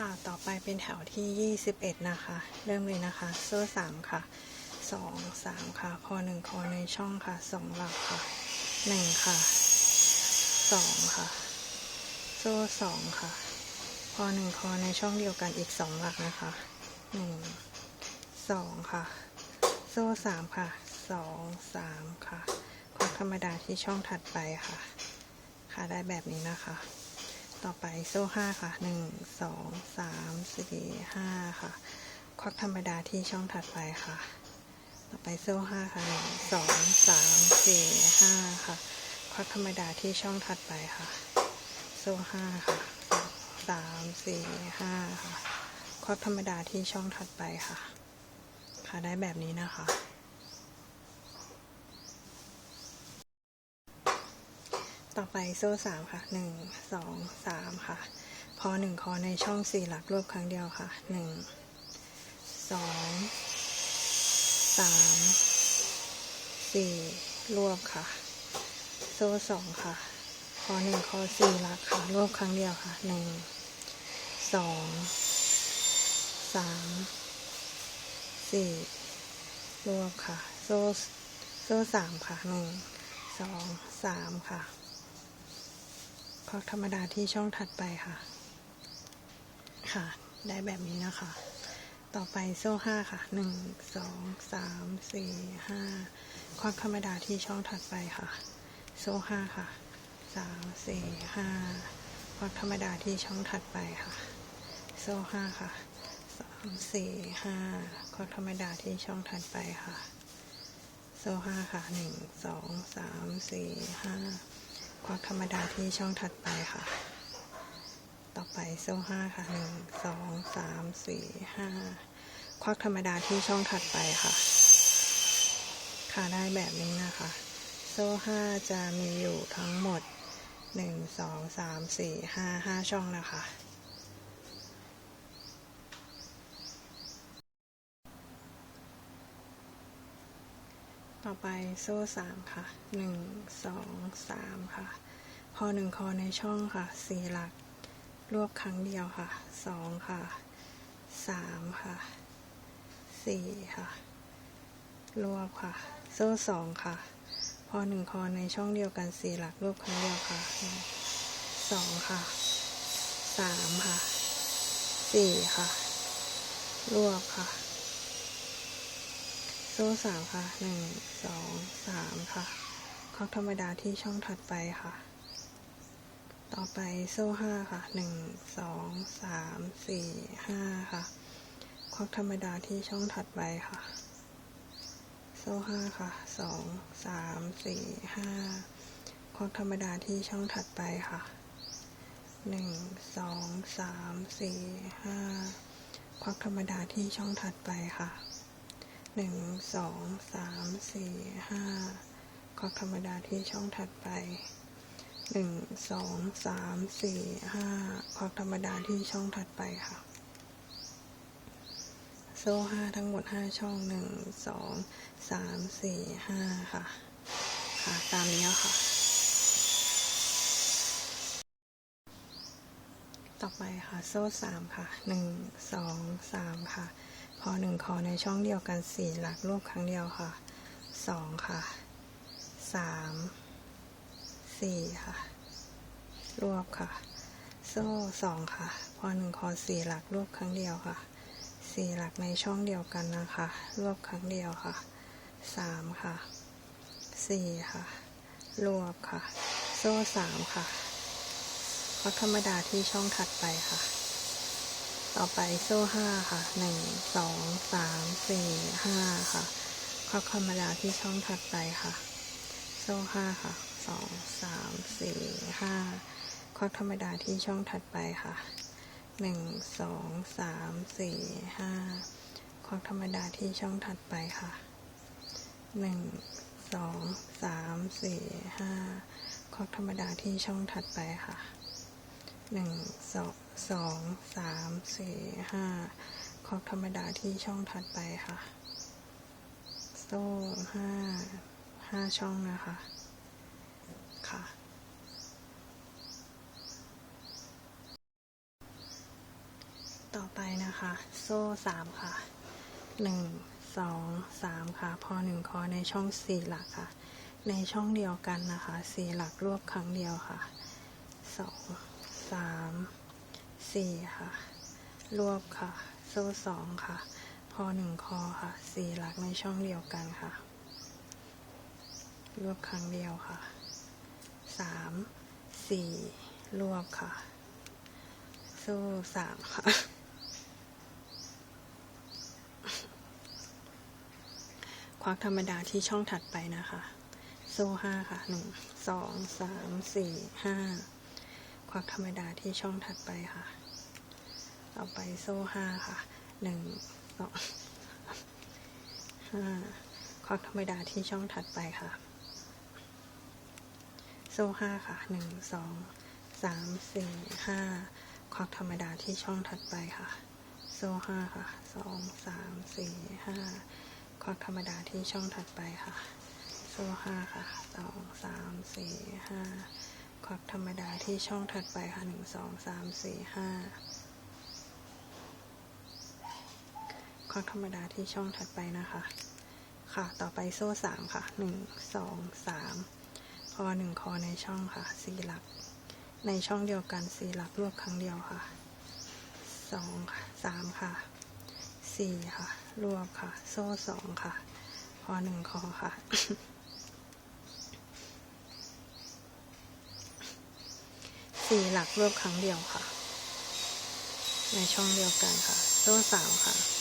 ค่ะ ต่อไปเป็นแถวที่ 21 นะคะ เริ่มเลยนะคะ โซ่สามค่ะสองสามค่ะ คอหนึ่งคอในช่องค่ะสองหลักค่ะหนึ่งค่ะสองค่ะ โซ่สองค่ะ คอหนึ่งคอในช่องเดียวกันอีกสองหลักนะคะหนึ่งสองค่ะ โซ่สามค่ะสองสามค่ะคอธรรมดาที่ช่องถัดไปค่ะ ค่ะได้แบบนี้นะคะ ต่อไปโซ่ห้าค่ะหนึ่งสองสามสี่ห้าค่ะ ควักธรรมดาที่ช่องถัดไปค่ะ ต่อไปโซ่ห้าค่ะหนึ่งสองสามสี่ห้าค่ะ ควักธรรมดาที่ช่องถัดไปค่ะ โซ่ห้าค่ะสามสี่ห้าค่ะ ควักธรรมดาที่ช่องถัดไปค่ะ ค่ะได้แบบนี้นะคะ ต่อไปโซ่สามค่ะหนึ่งสองสามค่ะ พอหนึ่งคอในช่องสี่หลักรวบครั้งเดียวค่ะหนึ่งสองสามสี่รวบค่ะ โซ่สองค่ะคอหนึ่งคอสี่หลักค่ะรวบครั้งเดียวค่ะหนึ่งสองสามสี่รวบค่ะ โซ่โซ่สามค่ะหนึ่งสองสามค่ะ ควักธรรมดาที่ช่องถัดไปค่ะ ค่ะ ได้แบบนี้นะคะ ต่อไปโซ่ห้าค่ะหนึ่งสองสามสี่ห้าควักธรรมดาที่ช่องถัดไปค่ะ โซ่ห้าค่ะสามสี่ห้าควักธรรมดาที่ช่องถัดไปค่ะ โซ่ห้าค่ะสามสี่ห้าควักธรรมดาที่ช่องถัดไปค่ะ โซ่ห้าค่ะหนึ่งสองสามสี่ห้า ควักธรรมดาที่ช่องถัดไปค่ะ ต่อไปโซ่ห้าค่ะหนึ่งสองสามสี่ห้าควักธรรมดาที่ช่องถัดไปค่ะ ค่ะได้แบบนี้นะคะ โซ่ห้าจะมีอยู่ทั้งหมดหนึ่งสองสามสี่ห้าห้าช่องนะคะ ต่อไปโซ่สามค่ะหนึ่งสองสามค่ะ พอหนึ่งคอในช่องค่ะสี่หลัก รวบครั้งเดียวค่ะสองค่ะสามค่ะสี่ค่ะ รวบค่ะ โซ่สองค่ะ พอหนึ่งคอในช่องเดียวกันสี่หลัก รวบครั้งเดียวค่ะสองค่ะสามค่ะสี่ค่ะ รวบค่ะ โซ่สามค่ะหนึ่งสองสามค่ะควักธรรมดาที่ช่องถัดไปค่ะ ต่อไปโซ่ห้าค่ะหนึ่งสองสามสี่ห้าค่ะควักธรรมดาที่ช่องถัดไปค่ะ โซ่ห้าค่ะสองสามสี่ห้าควักธรรมดาที่ช่องถัดไปค่ะหนึ่งสองสามสี่ห้าควักธรรมดาที่ช่องถัดไปค่ะ หนึ่งสองสามสี่ห้าควักธรรมดาที่ช่องถัดไปหนึ่งสองสามสี่ห้าควักธรรมดาที่ช่องถัดไปค่ะ โซ่ห้าทั้งหมดห้าช่องหนึ่งสองสามสี่ห้าค่ะ ค่ะ ตามนี้ค่ะ ต่อไปค่ะ โซ่สามค่ะหนึ่งสองสามค่ะ พอหนึ่งคอในช่องเดียวกันสี่หลักรวบครั้งเดียวค่ะสองค่ะสามสี่ค่ะ รวบค่ะ โซ่สองค่ะ พอหนึ่งคอสี่หลักรวบครั้งเดียวค่ะสี่หลักในช่องเดียวกันนะคะ รวบครั้งเดียวค่ะสามค่ะสี่ค่ะ รวบค่ะ โซ่สามค่ะควักธรรมดาที่ช่องถัดไปค่ะ ต่อไปโซ่ห้าค่ะหนึ่งสองสามสี่ห้าค่ะควักธรรมดาที่ช่องถัดไปค่ะ โซ่ห้าค่ะสองสามสี่ห้าควักธรรมดาที่ช่องถัดไปค่ะหนึ่งสองสามสี่ห้าควักธรรมดาที่ช่องถัดไปค่ะหนึ่งสองสามสี่ห้าควักธรรมดาที่ช่องถัดไปค่ะหนึ่งสอง สองสามสี่ห้าควักธรรมดาที่ช่องถัดไปค่ะ โซ่ห้าห้าช่องนะคะ ค่ะค่อไปนะคะ โซ่สามค่ะหนึ่งสองสามค่ะพอหนึ่งคอในช่องสี่หลักค่ะ ในช่องเดียวกันนะคะสี่หลักรวบครั้งเดียวค่ะสองสาม สี่ค่ะ รวบค่ะ โซ่สองค่ะ พอหนึ่งคอค่ะ สี่หลักในช่องเดียวกันค่ะ รวบครั้งเดียวค่ะสามสี่รวบค่ะ โซ่สามค่ะ ควักธรรมดาที่ช่องถัดไปนะคะโซ่ห้าค่ะหนึ่งสองสามสี่ห้าควักธรรมดาที่ช่องถัดไปค่ะ ต่อไปโซ่ห้าค่ะหนึ่งสองห้าควักธรรมดาที่ช่องถัดไปค่ะ โซ่ห้าค่ะหนึ่งสองสามสี่ห้าควักธรรมดาที่ช่องถัดไปค่ะ โซ่ห้าค่ะสองสามสี่ห้าควักธรรมดาที่ช่องถัดไปค่ะ โซ่ห้าค่ะสองสามสี่ห้าควักธรรมดาที่ช่องถัดไปค่ะหนึ่งสองสามสี่ห้า ควักธรรมดาที่ช่องถัดไปนะคะ ค่ะ ต่อไปโซ่สามค่ะหนึ่งสองสามพอหนึ่งคอในช่องค่ะสี่หลัก ในช่องเดียวกันสี่หลักรวบครั้งเดียวค่ะสองค่ะสามค่ะสี่ค่ะ รวบค่ะ โซ่สองค่ะพอหนึ่งคอค่ะสี่หลักรวบครั้งเดียวค่ะ ในช่องเดียวกันค่ะ โซ่สามค่ะ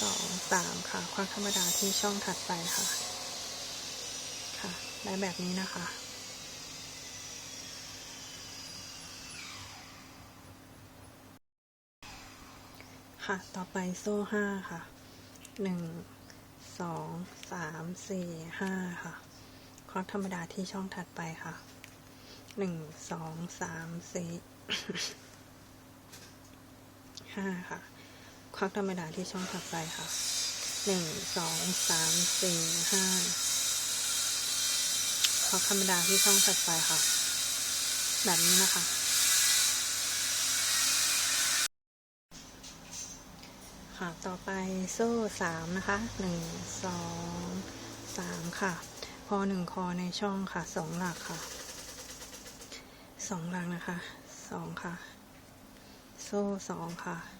สองสามค่ะควักธรรมดาที่ช่องถัดไปค่ะ ค่ะได้แบบนี้นะคะค่ะ ต่อไปโซ่ห้าค่ะหนึ่งสองสามสี่ห้าค่ะควักธรรมดาที่ช่องถัดไปค่ะหนึ่งสองสามสี่ห้าค่ะ คักธรรมดาที่ช่องถัดไปค่ะหนึ่งสองสามสี่ห้าคักธรรมดาที่ช่องถัดไปค่ะ แบบนี้นะคะ ค่ะต่อไปโซ่สามนะคะหนึ่งสองสามค่ะ พอหนึ่งคอในช่องค่ะสองหลักค่ะสองหลักนะคะสองค่ะ โซ่สองค่ะ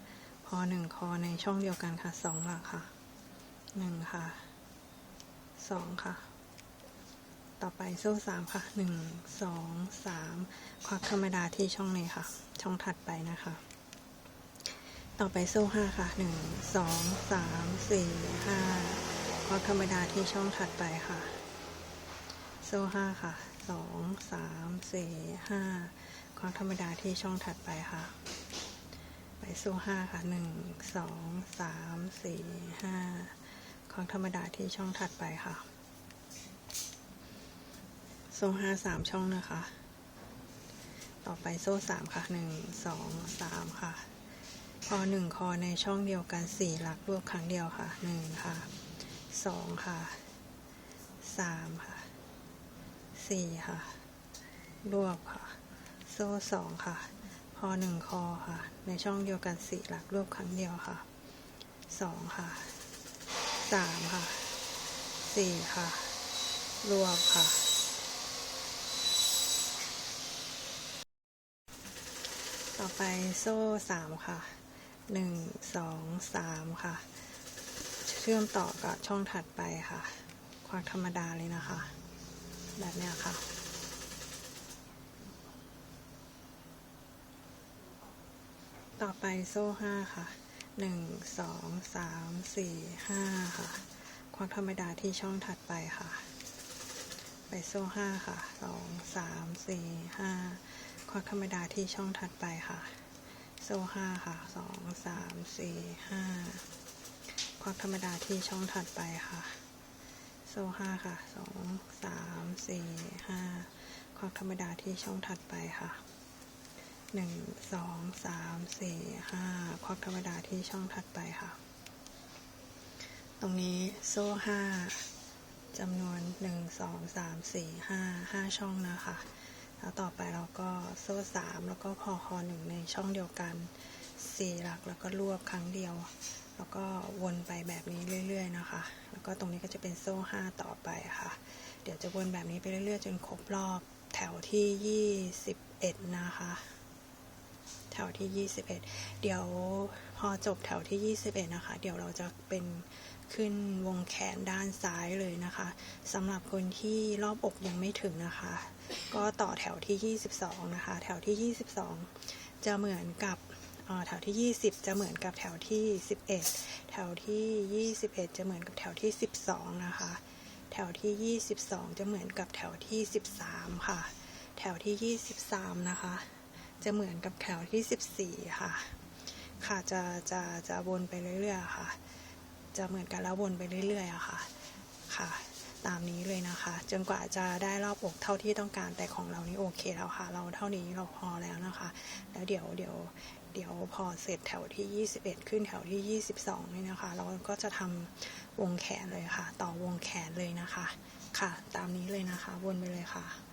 อหนึ่งคอในช่องเดียวกันค่ะสองหลักค่ะหนึ่งค่ะสองค่ะ ต่อไปโซ่สามค่ะหนึ่งสองสามควักธรรมดาที่ช่องนี้ค่ะ ช่องถัดไปนะคะ ต่อไปโซ่ห้าค่ะหนึ่งสองสามสี่ห้าควักธรรมดาที่ช่องถัดไปค่ะ โซ่ห้าค่ะสองสามสี่ห้าควักธรรมดาที่ช่องถัดไปค่ะ ไปโซ่ห้าค่ะหนึ่งสองสามสี่ห้าควักธรรมดาที่ช่องถัดไปค่ะโซ่ห้าสามช่องนะคะ ต่อไปโซ่สามค่ะหนึ่งสองสามค่ะพอหนึ่งคอในช่องเดียวกันสี่หลักรวบครั้งเดียวค่ะหนึ่งค่ะสองค่ะสามค่ะสี่ค่ะ รวบค่ะ โซ่สองค่ะ พอหนึ่งคอค่ะ ในช่องเดียวกันสี่หลักรวบครั้งเดียวค่ะสองค่ะสามค่ะสี่ค่ะ รวบค่ะ ต่อไปโซ่สามค่ะหนึ่งสองสามค่ะ เชื่อมต่อกับช่องถัดไปค่ะ ควักธรรมดาเลยนะคะ แบบนี้ค่ะ ต่อไปโซ่ห้าค่ะหนึ่งสองสามสี่ห้าค่ะ ควักธรรมดาที่ช่องถัดไปค่ะ ไปโซ่ห้าค่ะสองสามสี่ห้าควักธรรมดาที่ช่องถัดไปค่ะ โซ่ห้าค่ะสองสามสี่ห้าควักธรรมดาที่ช่องถัดไปค่ะ โซ่ห้าค่ะสองสามสี่ห้าควักธรรมดาที่ช่องถัดไปค่ะ หนึ่งสองสามสี่ห้าควักธรรมดาที่ช่องถัดไปค่ะ ตรงนี้โซ่ห้าจำนวนหนึ่งสองสามสี่ห้าห้าช่องนะคะ แล้วต่อไปเราก็โซ่สามแล้วก็พอคอหนึ่งในช่องเดียวกันสี่หลักแล้วก็รวบครั้งเดียว แล้วก็วนไปแบบนี้เรื่อย ๆ นะคะ แล้วก็ตรงนี้ก็จะเป็นโซ่ห้าต่อไปค่ะ เดี๋ยวจะวนแบบนี้ไปเรื่อย ๆ จนครบรอบแถวที่ยี่สิบเอ็ดนะคะ ถวที่ 21 เดี๋ยวพอจบแถวที่ 21 นะคะ เดี๋ยวเราจะเป็นขึ้นวงแขนด้านซ้ายเลยนะคะสำหรับคนที่รอบอกยังไม่ถึงนะคะ ก็ต่อแถวที่ 22 นะคะ แถวที่ 22 จะเหมือนกับแถวที่ 20 จะเหมือนกับแถวที่ 11 แถวที่ 21 จะเหมือนกับแถวที่ 12 นะคะ แถวที่ 22 จะเหมือนกับแถวที่ 13 ค่ะ แถวที่ 23 นะคะ จะเหมือนกับแถวที่ 14 ค่ะ ค่ะจะจะจะวนไปเรื่อยๆค่ะ จะเหมือนกันแล้ววนไปเรื่อยๆอะค่ะ ค่ะ ตามนี้เลยนะคะ จนกว่าจะได้รอบอกเท่าที่ต้องการแต่ของเรานี่โอเคแล้วค่ะ เราเท่านี้เราพอแล้วนะคะ แล้วเดี๋ยวเดี๋ยวเดี๋ยวพอเสร็จแถวที่ 21 ขึ้นแถวที่ 22 นี่นะคะ เราก็จะทำวงแขนเลยค่ะ ต่อวงแขนเลยนะคะ ค่ะ ตามนี้เลยนะคะ วนไปเลยค่ะ